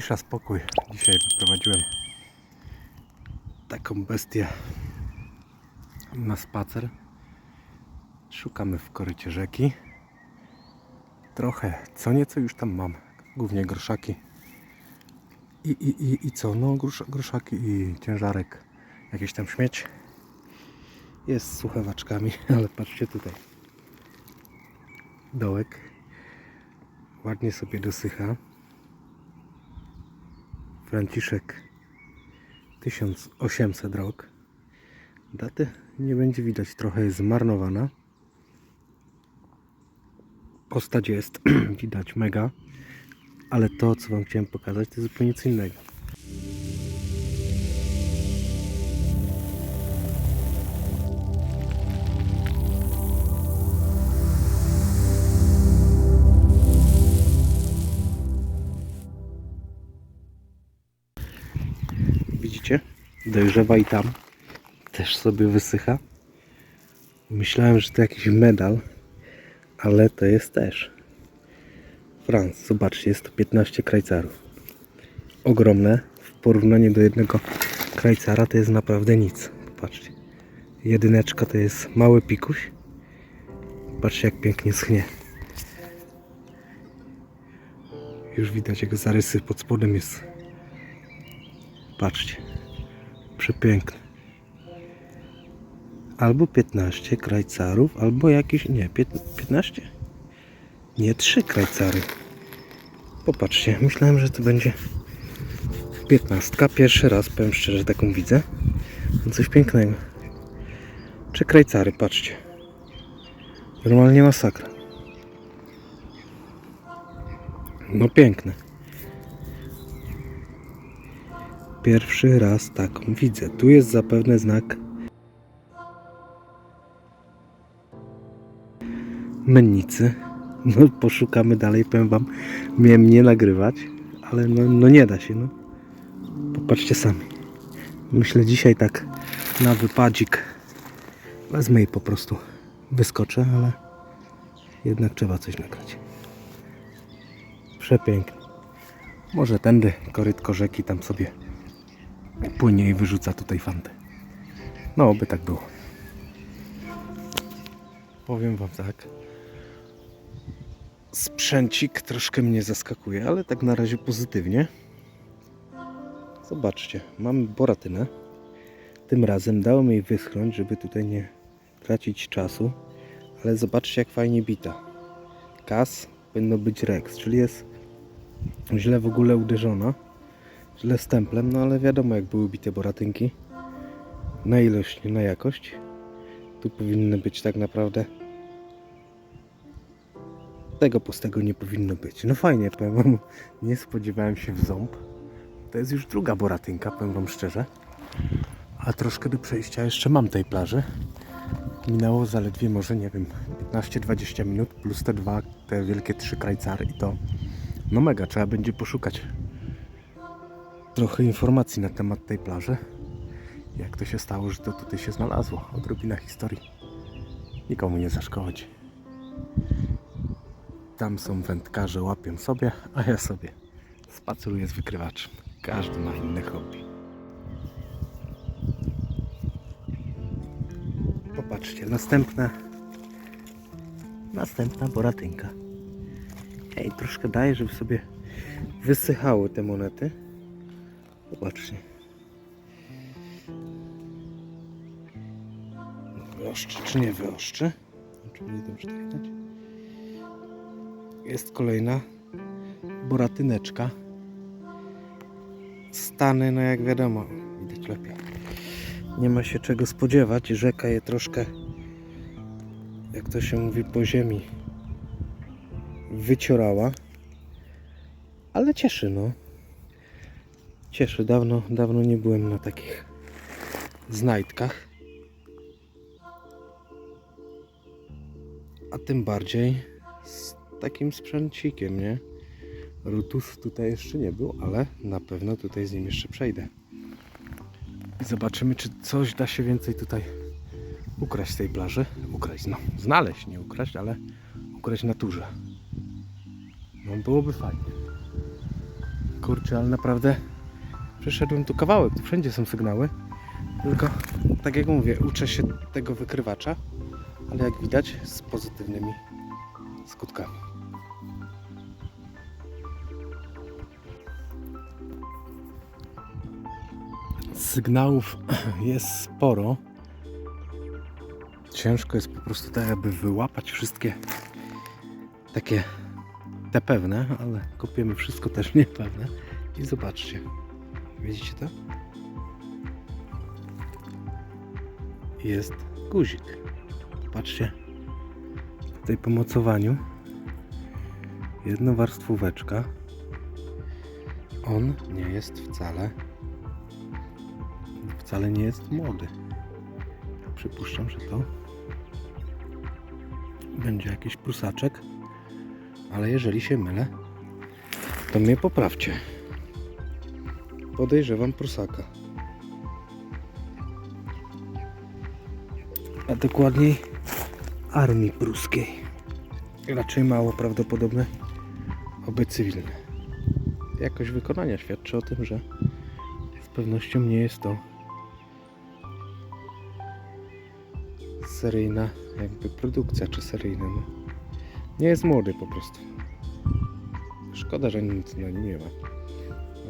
cisza, spokój. Dzisiaj wyprowadziłem taką bestię na spacer. Szukamy w korycie rzeki. Trochę, co nieco już tam mam. Głównie groszaki. I, i, i, i co? No grosz, groszaki i ciężarek. Jakiś tam śmieć. Jest z słuchawaczkami, ale patrzcie tutaj. Dołek. Ładnie sobie dosycha. Franciszek 1800 rok. Daty nie będzie widać, trochę jest zmarnowana. Postać jest widać mega, ale to co Wam chciałem pokazać to jest zupełnie co innego. Dojrzewa i tam też sobie wysycha. Myślałem, że to jakiś medal, ale to jest też. Franc, zobaczcie, jest to 15 krajcarów. Ogromne. W porównaniu do jednego krajcara to jest naprawdę nic. Patrzcie. Jedyneczka to jest mały pikuś. Patrzcie jak pięknie schnie. Już widać jego zarysy pod spodem jest. Patrzcie. Przepiękny. Albo 15 krajcarów, albo jakiś. Nie, pięt- 15? Nie, 3 krajcary. Popatrzcie, myślałem, że to będzie 15. Pierwszy raz, powiem szczerze, taką widzę. Coś pięknego. Trzy krajcary, patrzcie. Normalnie masakra. No piękne. Pierwszy raz taką widzę. Tu jest zapewne znak mennicy. No poszukamy dalej, powiem wam, miałem nie nagrywać, ale no, no nie da się, no. Popatrzcie sami. Myślę dzisiaj tak na wypadzik wezmę jej po prostu wyskoczę, ale jednak trzeba coś nagrać. Przepięknie. Może tędy korytko rzeki tam sobie płynie i wyrzuca tutaj fantę. No, by tak było. Powiem wam tak. Sprzęcik troszkę mnie zaskakuje, ale tak na razie pozytywnie. Zobaczcie, mamy boratynę. Tym razem dałem jej wyschnąć, żeby tutaj nie tracić czasu. Ale zobaczcie jak fajnie bita. Kas powinno być Rex, czyli jest źle w ogóle uderzona. Źle stemplem, no ale wiadomo jak były bite boratynki. Na ilość, nie na jakość. Tu powinny być tak naprawdę tego pustego nie powinno być. No fajnie, powiem wam, nie spodziewałem się w ząb. To jest już druga boratynka, powiem wam szczerze. A troszkę do przejścia jeszcze mam tej plaży. Minęło zaledwie może, nie wiem, 15-20 minut, plus te dwa, te wielkie trzy krajcary i to, no mega, trzeba będzie poszukać trochę informacji na temat tej plaży. Jak to się stało, że to tutaj się znalazło. Odrobina historii. Nikomu nie zaszkodzi. Tam są wędkarze, łapią sobie, a ja sobie spaceruję z wykrywaczem. Każdy ma inne hobby. Popatrzcie, następna następna boratynka. Ej, troszkę daję, żeby sobie wysychały te monety. Popatrzcie. Wyoszczy czy nie wyoszczy? Czy będzie dobrze widać? Jest kolejna boratyneczka. Stany, no jak wiadomo, widać lepiej. Nie ma się czego spodziewać. Rzeka je troszkę, jak to się mówi, po ziemi wyciorała. Ale cieszy, no. Cieszy. Dawno, dawno nie byłem na takich znajdkach. A tym bardziej z takim sprzęcikiem, nie? Rutus tutaj jeszcze nie był, ale na pewno tutaj z nim jeszcze przejdę. I zobaczymy, czy coś da się więcej tutaj ukraść z tej plaży. Ukraść, no, znaleźć, nie ukraść, ale ukraść naturze. No byłoby fajnie. Kurczę, ale naprawdę przeszedłem tu kawałek, tu wszędzie są sygnały. Tylko, tak jak mówię, uczę się tego wykrywacza, ale jak widać z pozytywnymi skutkami. Sygnałów jest sporo. Ciężko jest po prostu tak, aby wyłapać wszystkie takie te pewne, ale kopiemy wszystko też niepewne. I zobaczcie. Widzicie to? Jest guzik. Patrzcie. W tej pomocowaniu jednowarstwóweczka. On nie jest wcale wcale nie jest młody. Przypuszczam, że to będzie jakiś prusaczek, ale jeżeli się mylę, to mnie poprawcie. Podejrzewam prusaka. A dokładniej armii pruskiej. Raczej mało prawdopodobne, oby cywilne. Jakość wykonania świadczy o tym, że z pewnością nie jest to seryjna jakby produkcja, czy seryjna. No. Nie jest młody po prostu. Szkoda, że nic na nim nie ma.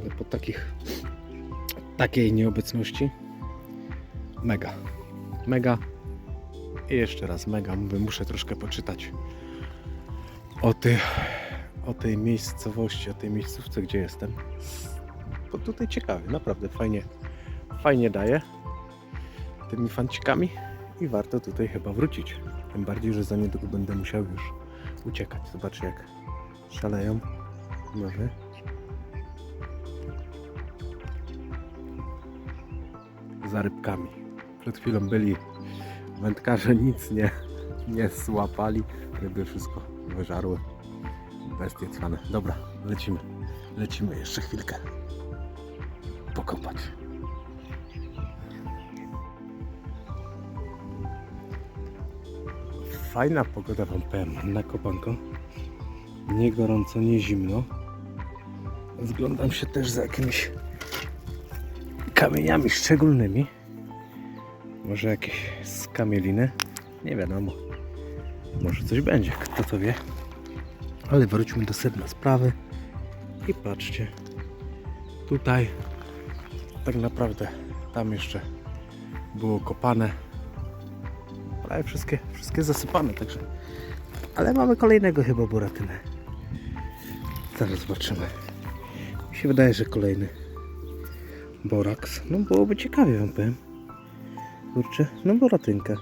Ale po takich takiej nieobecności mega. Mega i jeszcze raz mega. Mówię, muszę troszkę poczytać o, tych, o tej miejscowości, o tej miejscówce, gdzie jestem. Bo tutaj ciekawie, naprawdę fajnie, fajnie daje tymi fancikami i warto tutaj chyba wrócić. Tym bardziej, że za niedługo będę musiał już uciekać. Zobaczcie jak szaleją nowy. Za rybkami. Przed chwilą byli wędkarze, nic nie, nie złapali. Ryby wszystko wyżarły. Bestie cwane. Dobra, lecimy. Lecimy jeszcze chwilkę. Pokopać. Fajna pogoda wam powiem na kopanko. Nie gorąco, nie zimno. Zglądam się też za jakimiś kamieniami szczególnymi. Może jakieś skamieliny. Nie wiadomo. Może coś będzie, kto to wie. Ale wróćmy do sedna sprawy. I patrzcie. Tutaj tak naprawdę tam jeszcze było kopane ale wszystkie, wszystkie zasypane, także. Ale mamy kolejnego chyba buratynę. Zaraz zobaczymy. Mi się wydaje, że kolejny boraks. No byłoby ciekawie wam powiem. Kurczę, no boratynka.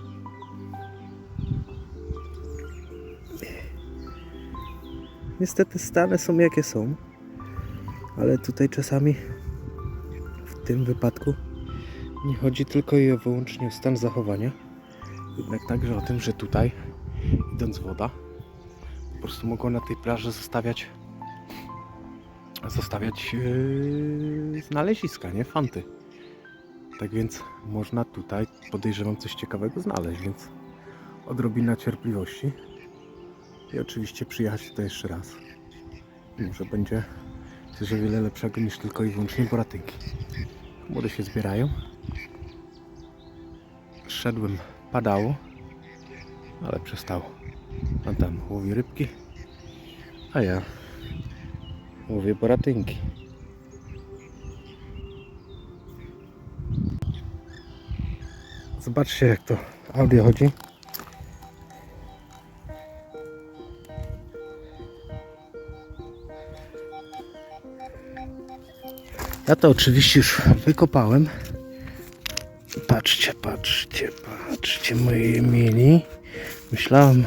Niestety stany są jakie są. Ale tutaj czasami w tym wypadku nie chodzi tylko i wyłącznie o stan zachowania jednak także o tym, że tutaj, idąc woda, po prostu mogą na tej plaży zostawiać zostawiać yy, znaleziska, nie? Fanty. Tak więc można tutaj, podejrzewam, coś ciekawego znaleźć, więc odrobina cierpliwości i oczywiście przyjechać tutaj jeszcze raz. Może będzie coś o wiele lepszego niż tylko i wyłącznie boratynki. Młode się zbierają. Szedłem padało, ale przestało. On tam łowi rybki, a ja łowię boratynki. Zobaczcie jak to audio chodzi. Ja to oczywiście już wykopałem. Patrzcie, patrzcie, patrzcie, moi mieli. Myślałem,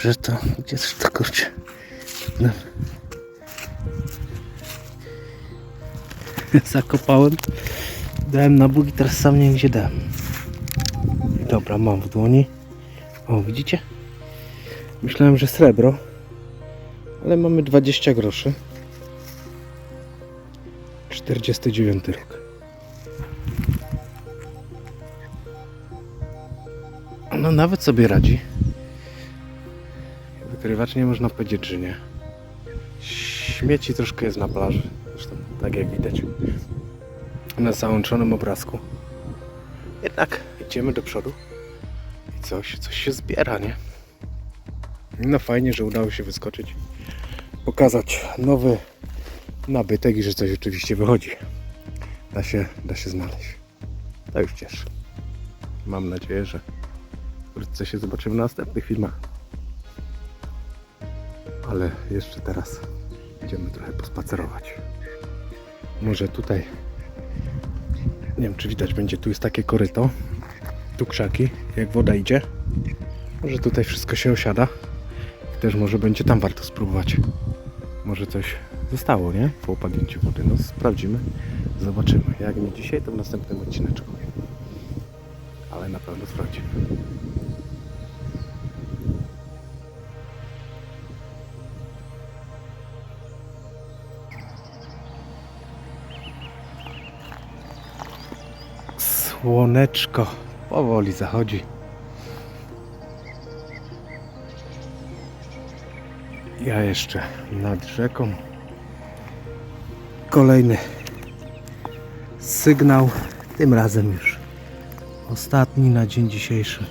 że to. Gdzie to kurczę? No. Zakopałem. Dałem na bugi, teraz sam nie wiem gdzie dałem. Dobra, mam w dłoni. O, widzicie? Myślałem, że srebro. Ale mamy 20 groszy. 49 rok. No nawet sobie radzi. Wykrywacz nie można powiedzieć, że nie. Śmieci troszkę jest na plaży. Tak jak widać na załączonym obrazku. Jednak idziemy do przodu i coś, coś się zbiera, nie? No fajnie, że udało się wyskoczyć, pokazać nowy nabytek i że coś oczywiście wychodzi. Da się, da się znaleźć. To już cieszy. Mam nadzieję, że wkrótce się zobaczymy na następnych filmach. Ale jeszcze teraz idziemy trochę pospacerować. Może tutaj, nie wiem czy widać będzie, tu jest takie koryto, tu krzaki, jak woda idzie. Może tutaj wszystko się osiada. Też może będzie tam warto spróbować. Może coś zostało, nie? Po opadnięciu wody. No sprawdzimy, zobaczymy. Jak nie dzisiaj, to w następnym odcineczku. Ale na pewno sprawdzimy. Słoneczko powoli zachodzi. Ja jeszcze nad rzeką. Kolejny sygnał. Tym razem już ostatni na dzień dzisiejszy.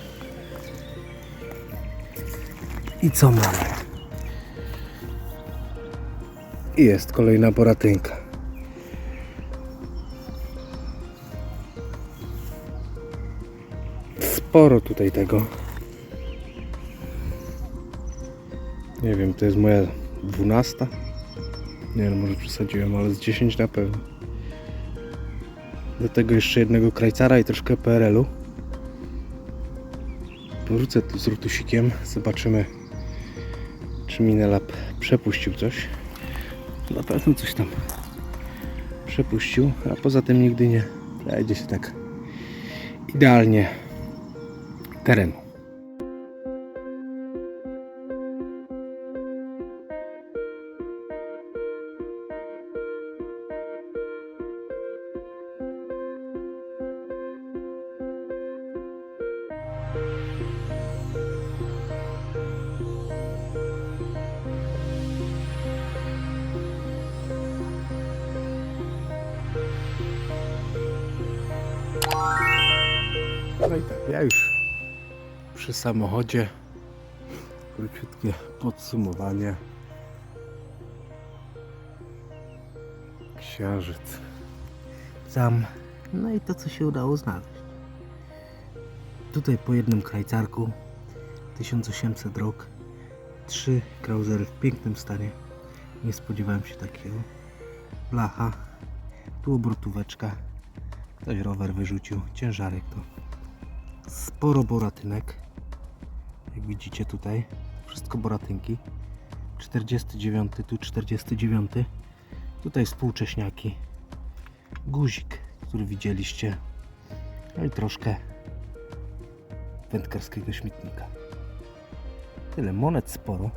I co mamy? Jest kolejna boratynka. Sporo tutaj tego. Nie wiem, to jest moja dwunasta. Nie no, może przesadziłem, ale z 10 na pewno. Do tego jeszcze jednego krajcara i troszkę PRL-u. Wrócę tu z rutusikiem, zobaczymy czy Minelab przepuścił coś. Na pewno coś tam przepuścił, a poza tym nigdy nie znajdzie się tak idealnie terenu. No przy samochodzie. Króciutkie podsumowanie. Księżyc. Sam. No i to, co się udało znaleźć. Tutaj po jednym krajcarku 1800 rok. Trzy krauzery w pięknym stanie. Nie spodziewałem się takiego. Blacha. Tu obrotóweczka. Ktoś rower wyrzucił. Ciężarek to sporo boratynek. Jak widzicie tutaj, wszystko boratynki. 49, tu 49. Tutaj współcześniaki. Guzik, który widzieliście. No i troszkę wędkarskiego śmietnika. Tyle monet sporo.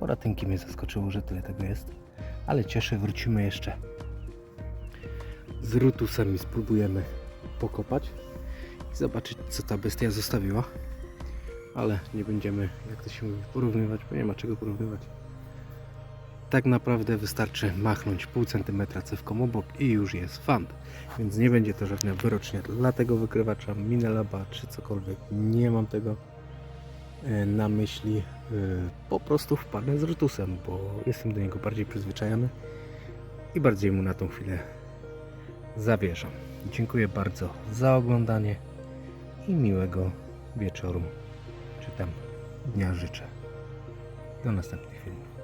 Boratynki mnie zaskoczyło, że tyle tego jest. Ale cieszę, wrócimy jeszcze z rutusem i spróbujemy pokopać i zobaczyć co ta bestia zostawiła. Ale nie będziemy, jak to się mówi, porównywać, bo nie ma czego porównywać. Tak naprawdę wystarczy machnąć pół centymetra cewką obok i już jest fant. Więc nie będzie to żadna wyrocznia dla tego wykrywacza, Minelaba czy cokolwiek. Nie mam tego e, na myśli. E, Po prostu wpadnę z rutusem, bo jestem do niego bardziej przyzwyczajony i bardziej mu na tą chwilę zawierzam. Dziękuję bardzo za oglądanie i miłego wieczoru, czy tam dnia życzę. Do następnych filmów.